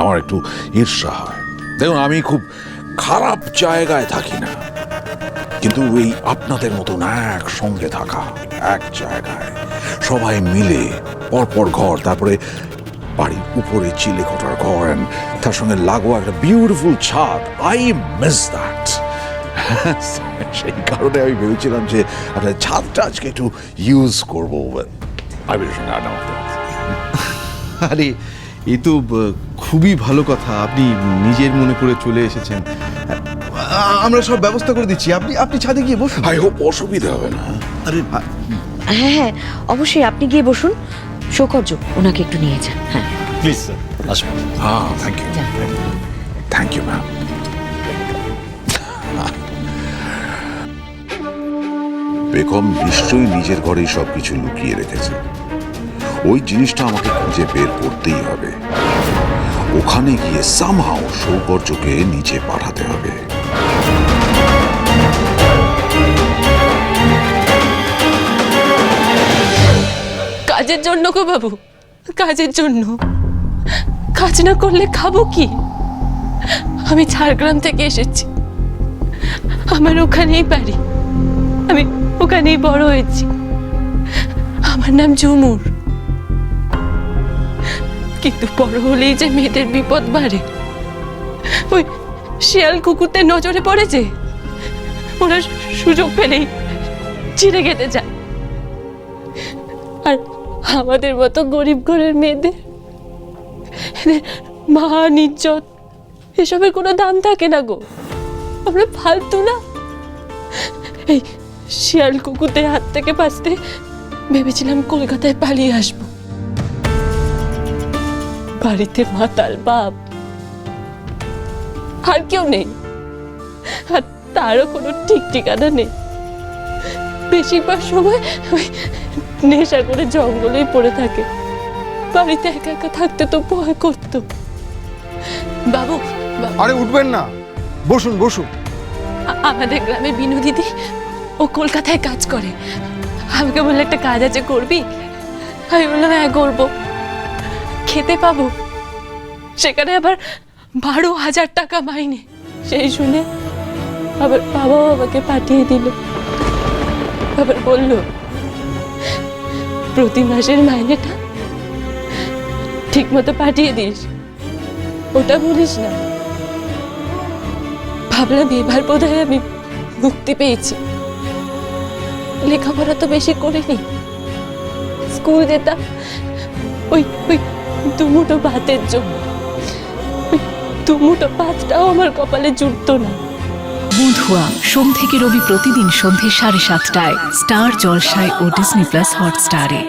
আমার একটু ঈর্ষা হয়। দেখুন, আমি খুব খারাপ জায়গায় থাকি না। কিন্তু এই আপনাদের মতন এক সঙ্গে থাকা, এক জায়গায় সবাই মিলে পরপর ঘর, তারপরে বাড়ির উপরে চিলে কোটার ঘর তার সঙ্গে লাগোয়া একটা বিউটিফুল ছাদ। আই মিস দ্যাট সেই কারণে আমি ভেবেছিলাম যে আপনার ছাদটা আজকে একটু ইউজ করব। আমি আরে এ তো খুবই ভালো কথা। আপনি নিজের মনে করে চলে এসেছেন। আমরা সব ব্যবস্থা করে দিচ্ছি। আপনি আপনি ছাদে গিয়ে বসুন। আই হোপ অসুবিধা হবে না। আরে হ্যাঁ হ্যাঁ অবশ্যই আপনি গিয়ে বসুন। সৌকর্য ওনাকে একটু নিয়ে যান। হ্যাঁ। প্লিজ স্যার আসুন। হ্যাঁ thank you thank you ma'am Begum নিশ্চয়ই নিজের ঘরেই সবকিছু লুকিয়ে রেখেছে। ওই জিনিসটা আমাকে খুঁজে বের করতেই হবে। ওখানে গিয়ে সামহাও সৌকর্যকে নিচে পাঠাতে হবে। কাজের জন্য গো বাবু, কাজের জন্য। কাজ না করলে খাব কি? আমি ঝাড়গ্রাম থেকে এসেছি। আমার ওখানেই বাড়ি। আমি ওখানেই বড় হয়েছি। আমার নাম ঝুমুর। কিন্তু বড় হলেই যে মেয়েদের বিপদ বাড়ে। ওই শিয়াল কুকুরদের নজরে পড়েছে ওরা সুযোগ পেলেই চিড়ে খেতে যায়। আর আমাদের মতো গরিব ঘরের মেয়েদের, এদের মান এসবের কোনো দাম থাকে না গো। আমরা ফালতু না। এই শিয়াল কুকুরদের হাত থেকে বাঁচতে ভেবেছিলাম কলকাতায় পালিয়ে আসব। বাড়িতে মাতাল বাপ। আর কেউ নেই। আর তারও কোনো ঠিক ঠিকানা নেই। বেশিরভাগ সময় ওই নেশা করে জঙ্গলেই পড়ে থাকে। বাড়িতে একা একা থাকতে তো ভয় করতো। বাবু আরে উঠবেন না। বসুন বসুন। আমাদের গ্রামে বিনু দিদি ও কলকাতায় কাজ করে। আমাকে বললে একটা কাজ আছে করবি? আমি বললাম হ্যাঁ করব। খেতে পাবো। সেখানে আবার বারো হাজার টাকা মাইনে। সেই শুনে আবার বাবাও আমাকে পাঠিয়ে দিল। আবার বলল, প্রতি মাসের মাইনেটা ঠিক মতো পাঠিয়ে দিস। ওটা বলিস না। ভাবলাম এবার বোধহয় আমি মুক্তি পেয়েছি। লেখাপড়া তো বেশি করিনি। স্কুল যেতাম, ওই ওই দুমুটো ভাতের জন্য। দুমুটো ভাতটাও আমার কপালে জুটতো না। বুধুয়া সোম থেকে রবি প্রতিদিন সন্ধ্যে সাড়ে সাতটায়, স্টার জলসায় ও ডিসনি প্লাস হটস্টারে।